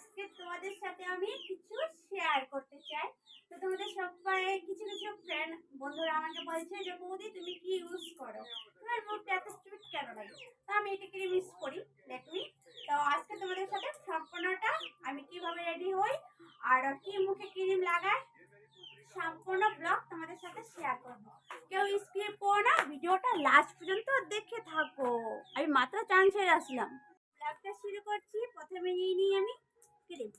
আজকে তোমাদের সাথে আমি কিছু শেয়ার করতে চাই। তো তোমাদের সবাই, কিছু কিছু ফ্রেন্ড বন্ধুরা আমাকে বলছে যে, বৌদি, তুমি কি ইউজ করো? তোমার মুখটা এত স্টুপিড কেন লাগে? তো আমি এটা ক্রিম ইউজ করি ল্যাকমি তো আজকে তোমাদের সাথে সম্পূর্ণটা আমি কীভাবে রেডি হই আর কি মুখে ক্রিম লাগাই, সম্পূর্ণ ব্লগ তোমাদের সাথে শেয়ার করব। কেউ স্কিপ করো না, ভিডিওটা লাস্ট পর্যন্ত দেখে থাকো। আমি মাত্র চান ছেড়ে আসলাম। ব্লগটা শুরু করছি, প্রথমে নিয়ে নিই আমি। ক্রিম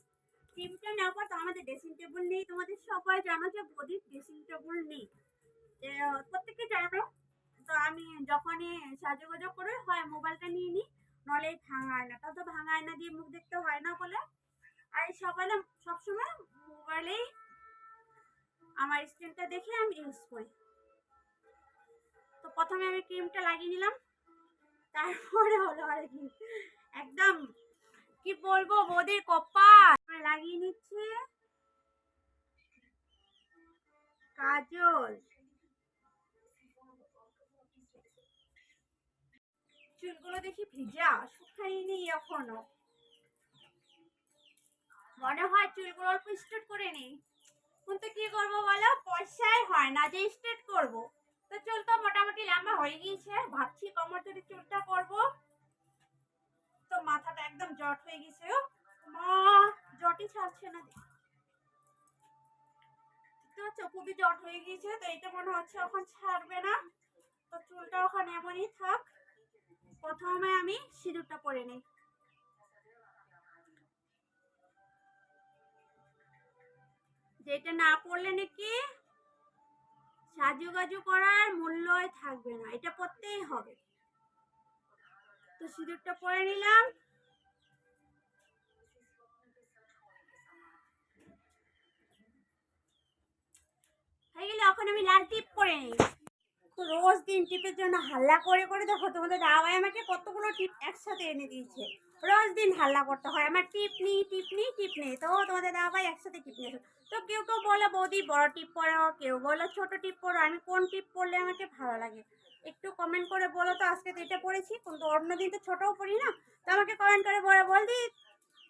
ক্রিমটা নেওয়ার পর তো আমাদের ড্রেসিং টেবিল নেই, তোমাদের সবাই জানো যে বডির ড্রেসিং টেবিল নেই। প্রত্যেকে জানো, তো আমি যখনই সাজুগুজো করে হয় মোবাইলটা নিয়ে নিই, নলে ভাঙা আয়না তা তো ভাঙা আয়না দিয়ে মুখ দেখতে হয় না বলে। আর সকালে সবসময় মোবাইলেই আমার স্ক্রিনটা দেখে আমি ইউজ করি। তো প্রথমে আমি ক্রিমটা লাগিয়ে নিলাম, তারপরে হলো আর কি একদম কি বলব বৌদির কপাল। লাগিয়ে নিচ্ছে? কাজল। চুলগুলো দেখি ভিজা শুকাইনি এখনও। মনে হয় চুলগুলো অল্প স্ট্রেট করে নিই। কিন্তু কি করব বলো? পয়সাই হয় না যে স্ট্রেট করব। তো চুল তো মোটামুটি লম্বা হয়ে গিয়েছে, ভাবছি কমর ধরে চুলটা করব। তো মাথাটা একদম জট হয়ে গেছে মা, জটই ছাড়ছে না দেখতে খুবই জট হয়ে গিয়েছে, তো এটা মনে হচ্ছে এখন ছাড়বে না। তো চুলটা ওখানে এমনই থাক, প্রথমে আমি সিঁদুরটা পরে নিই। যেটা না পড়লে নাকি সাজুগাজু করার মূল্যই থাকবে না, এটা পড়তেই হবে। তো সিঁদুরটা পরে নিলাম। হয়ে গেলে এখন আমি লাল টিপ করে নিই। রোজ দিন টিপের জন্য হাল্লা করে করে দেখো তোমাদের দাওয়াই আমাকে কতগুলো টিপ একসাথে এনে দিয়েছে। রোজ দিন হাল্লা করতে হয়। আমার টিপ নেই টিপ নেই টিপ নেই। তো তোমাদের দাওয়াই একসাথে টিপ নিয়ে তো কেউ কেউ বলো, বৌদি, বড় টিপ পরো কেউ বলো, ছোট টিপ পরো আমি কোন টিপ পরলে আমাকে ভালো লাগে? একটু কমেন্ট করে বলো তো, আজকে তো এটা পড়েছি, কিন্তু অন্য দিন তো ছোটও পড়ি না। তো আমাকে কমেন্ট করে বলো বলদি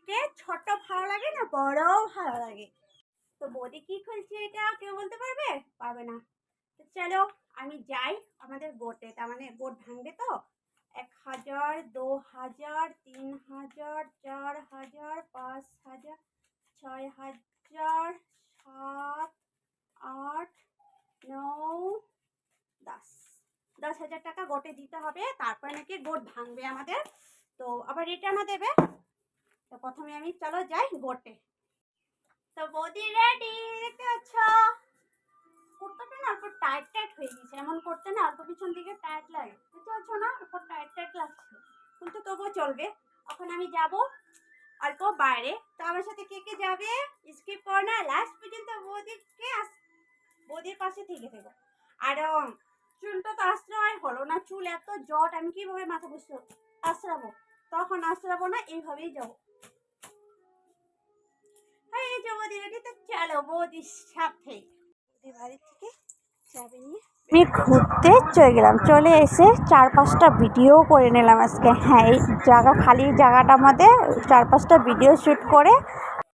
কে ছোট ভালো লাগে না বড়ও ভালো লাগে? তো বৌদি কি খুলছে এটা? কেউ বলতে পারবে? পারবে না। চলো আমি যাই আমাদের গোটে তার মানে গোট ভাঙবে তো? এক হাজার, দু হাজার, তিন হাজার, চার হাজার, পাঁচ হাজার, ছয় হাজার, সাত, আট, নৌ, দশ। দশ হাজার টাকা গোটে দিতে হবে, তারপরে নাকি গোট ভাঙবে আমাদের। তো আবার রিটার্নও দেবে। তো প্রথমে আমি চলো যাই গোটে তো বৌদি রেডি হয়ে গেছে এমন করতে না অল্প পিছন দিকে টাইট লাগে। বুঝতে পারছ না? অল্প টাইট টাইট লাগছে। কিন্তু তবুও চলবে। এখন আমি যাব অল্প বাইরে। তো আমার সাথে কে কে যাবে? স্কিপ করো না। লাস্ট পর্যন্ত বৌদিকে আস- বৌদির পাশে থেকে থেকো আর চুলটা তো আশ্রয় হলো না। চুল এত জট, আমি কীভাবে মাথা বসে আশ্রাবো। তখন আশ্রাবো না, এইভাবেই যাব। হ্যাঁ এই যে বৌদি, রেডি? তো চলো বৌদির সাথে। বৌদি বাড়ি থেকে আমি ঘুরতে চলে গেলাম। চলে এসে চার পাঁচটা ভিডিও করে নিলাম আজকে। হ্যাঁ এই জায়গা, খালি জায়গাটা আমাদের চার পাঁচটা ভিডিও শ্যুট করে